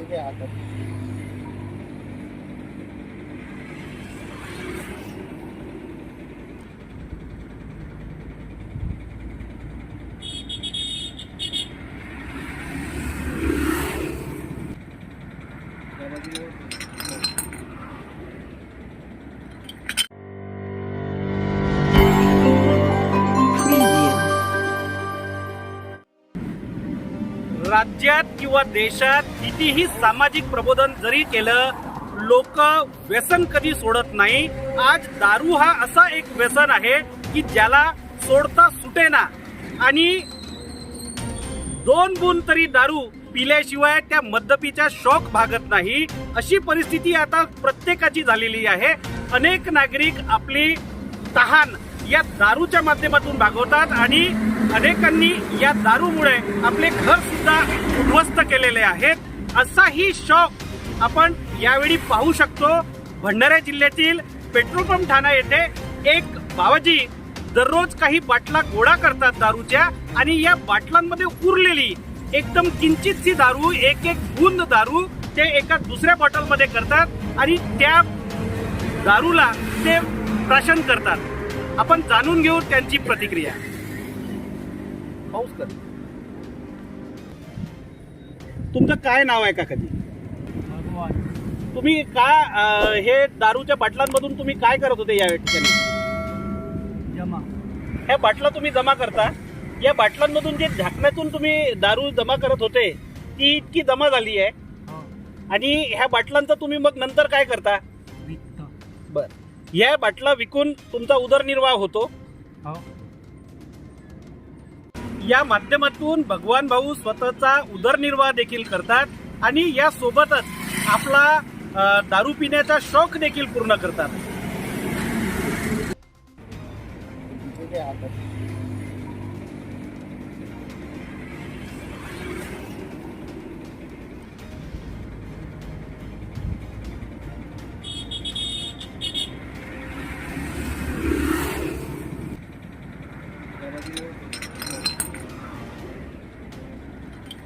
ठीक आहे आता राज्यात किंवा देशात कितीही सामाजिक प्रबोधन जरी केलं लोक व्यसन कधी सोडत नाही. आज दारू हा असा एक व्यसन आहे की ज्याला सोडता सुटेना आणि दोन गुण तरी दारू पिल्याशिवाय त्या मद्यपीचा शौक भागत नाही. अशी परिस्थिती आता प्रत्येकाची झालेली आहे. अनेक नागरिक आपली तहान या दारूच्या माध्यमातून भागवतात आणि अनेकांनी या दारूमुळे आपले घर सुद्धा उद्ध्वस्त केलेले आहेत. असाही शॉक आपण यावेळी पाहू शकतो. भंडारा जिल्ह्यातील पेट्रोल पंप ठाणा येथे एक बाबाजी दररोज काही बाटला गोळा करतात दारूच्या आणि या बाटलांमध्ये उरलेली एकदम किंचितची दारू एक एक बुंद दारू ते एका दुसऱ्या बॉटलमध्ये करतात आणि त्या दारूला ते प्राशन करतात. आपण जाणून घेऊ त्यांची प्रतिक्रिया. पाऊस कर तुमचं काय नाव आहे का कधी? तुम्ही काय अं, हे दारूच्या बाटलांमधून तुम्ही काय करत होते या ठिकाणी? जमा. ह्या बाटला तुम्ही जमा करता? या बाटलांमधून जे झाकण्यातून तुम्ही दारू जमा करत होते ती इतकी जमा झाली आहे. हो. आणि ह्या बाटलांचं तुम्ही मग नंतर काय करता? विकतो बर. या बाटला विकून तुमचा उदरनिर्वाह होतो. हो. या माध्यमातून भगवान भाऊ स्वतःचा उदरनिर्वाह देखील करतात आणि या सोबतच आपला दारू पिण्याचा शौक देखील पूर्ण करतात.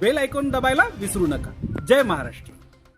बेल आयकॉन दबायला विसरू नका. जय महाराष्ट्र.